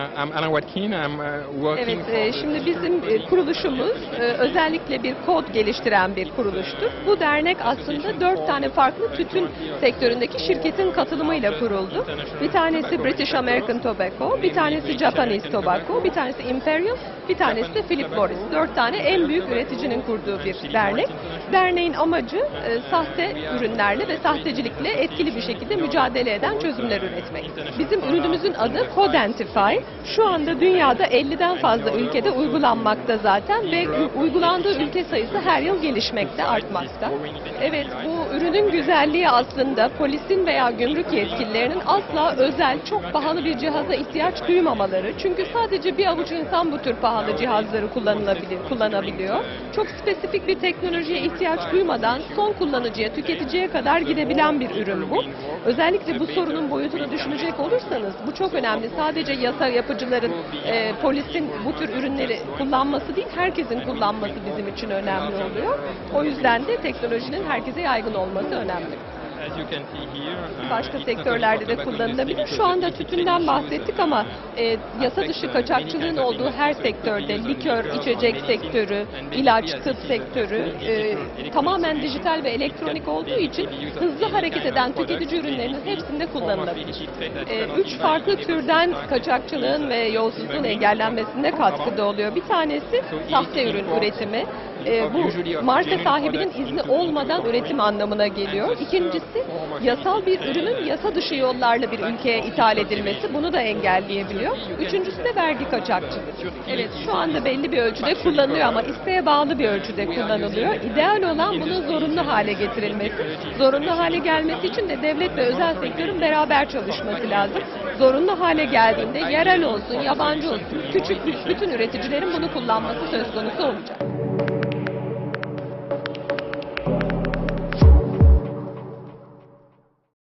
I'm Alan Watkin. I'm uh, working Evet, e, şimdi bizim e, kuruluşumuz e, özellikle bir kod geliştiren bir kuruluştur. Bu dernek aslında dört tane farklı tütün sektöründeki şirketin katılımıyla kuruldu. Bir tanesi British American Tobacco, bir tanesi Japanese Tobacco, bir tanesi Imperial, bir tanesi de Philip Morris. Dört tane en büyük üreticinin kurduğu bir dernek. Derneğin amacı e, sahte ürünlerle ve sahtecilikle etkili bir şekilde mücadele eden çözümler üretmek. Bizim ürünümüzün adı Codentify. Şu anda dünyada 50'den fazla ülkede uygulanmakta zaten ve uygulandığı ülke sayısı her yıl gelişmekte, artmakta. Evet, bu ürünün güzelliği aslında polisin veya gümrük yetkililerinin asla özel, çok pahalı bir cihaza ihtiyaç duymamaları. Çünkü sadece bir avuç insan bu tür pahalı cihazları kullanılabilir, kullanabiliyor. Çok spesifik bir teknolojiye ihtiyaç duymadan son kullanıcıya, tüketiciye kadar gidebilen bir ürün bu. Özellikle bu sorunun boyutunu düşünecek olursanız bu çok önemli. Sadece yasa yapıcıların, e, polisin bu tür ürünleri kullanması değil, herkesin kullanması bizim için önemli oluyor. O yüzden de teknolojinin herkese yaygın olması önemli. As you can see here, uh, Başka sektörlerde de kullanılabilir. Şu anda tütünden bahsettik ama e, yasa dışı uh, kaçakçılığın olduğu her sektörde, likör, used içecek sektörü, ilaç, tıp sektörü e, tamamen dijital ve elektronik olduğu için hızlı hareket eden tüketici ürünlerinin hepsinde kullanılabilir. E, üç farklı türden kaçakçılığın ve yolsuzluğun engellenmesinde katkıda oluyor. Bir tanesi sahte ürün üretimi. E, bu marka sahibinin izni olmadan üretim anlamına geliyor. İkincisi yasal bir ürünün yasa dışı yollarla bir ülkeye ithal edilmesi bunu da engelleyebiliyor. Üçüncüsü de vergi kaçakçılığı. Evet şu anda belli bir ölçüde kullanılıyor ama isteğe bağlı bir ölçüde kullanılıyor. İdeal olan bunun zorunlu hale getirilmesi. Zorunlu hale gelmesi için de devlet ve özel sektörün beraber çalışması lazım. Zorunlu hale geldiğinde yerel olsun, yabancı olsun, küçük bütün üreticilerin bunu kullanması söz konusu olacak.